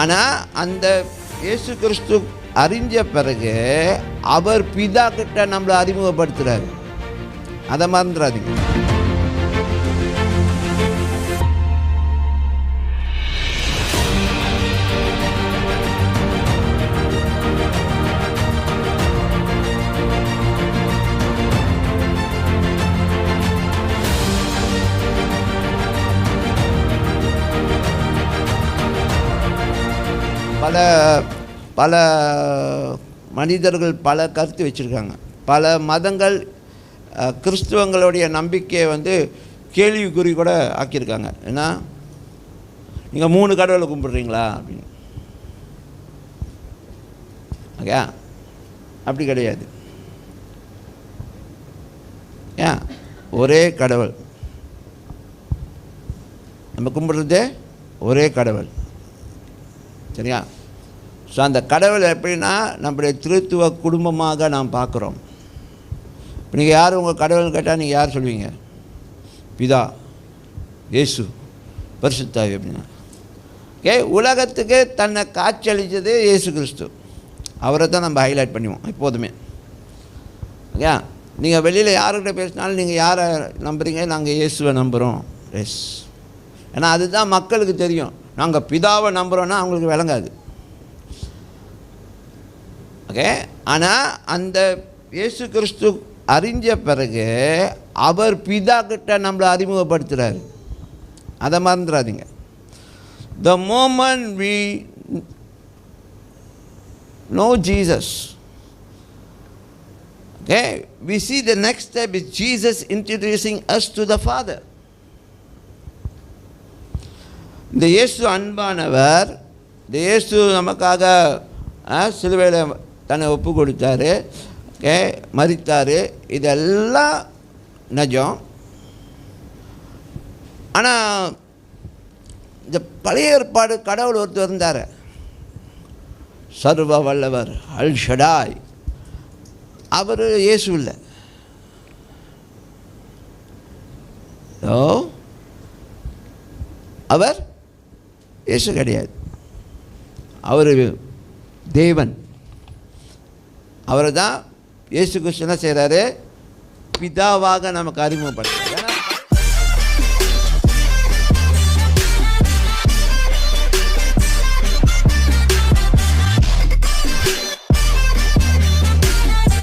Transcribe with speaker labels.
Speaker 1: ஆனால் அந்த இயேசு கிறிஸ்து அறிஞ்ச பிறகு அவர் பிதா கிட்ட நம்மளை அறிமுகப்படுத்துகிறார் அதை மறந்துடாதீங்க. பல பல மனிதர்கள் பல கருத்து வச்சுருக்காங்க. பல மதங்கள் கிறிஸ்துவங்களுடைய நம்பிக்கையை வந்து கேள்விக்குறி கூட ஆக்கியிருக்காங்க. ஏன்னா நீங்கள் மூணு கடவுளை கும்பிட்றீங்களா? அப்படின்னு. ஓகே? அப்படி கிடையாது. ஏன் ஒரே கடவுள். நம்ம கும்பிட்றதே ஒரே கடவுள். சரியா? ஸோ அந்த கடவுள் எப்படின்னா நம்முடைய திருத்துவ குடும்பமாக நாம் பார்க்குறோம். இப்போ நீங்கள் யார்? உங்கள் கடவுள்னு கேட்டால் நீங்கள் யார் சொல்லுவீங்க பிதா. இயேசு. பரிசுத்தாவி அப்படின்னா. ஏ உலகத்துக்கு தன்னை காட்சியளித்தது இயேசு கிறிஸ்து. அவரை தான் நம்ம ஹைலைட் பண்ணுவோம் எப்போதுமே. ஓகே நீங்கள் வெளியில் யாருக்கிட்ட பேசினாலும் நீங்கள் யாரை நம்புகிறீங்க நாங்கள் இயேசுவை நம்புகிறோம் எஸ் ஏன்னா அதுதான் மக்களுக்கு தெரியும். நாங்கள் பிதாவை நம்புகிறோன்னா அவங்களுக்கு விளங்காது. ஓகே ஆனால் அந்த இயேசு கிறிஸ்து அறிஞ்ச பிறகு அவர் பிதா கிட்ட நம்மளை அறிமுகப்படுத்துகிறார் அதை மறந்துடாதீங்க. The moment we know Jesus okay we see the next step is Jesus introducing us to the father இந்த இயேசு அன்பானவர் இந்த இயேசு நமக்காக சிலுவையில் தன்னை ஒப்பு கொடுத்தாரு ஏ மறித்தார் இதெல்லாம் நிஜம். ஆனால் இந்த பழைய ஏற்பாடு கடவுள் ஒருத்தர் இருந்தார். சர்வ வல்லவர் அல் ஷடாய். அவர் இயேசு இல்லை. ஓ அவர்? இயேசு கிடையாது அவர் தேவன் அவரை தான் இயேசு கிறிஸ்து என்ன செய்கிறாரு பிதாவாக நமக்கு அறிமுகப்படுத்த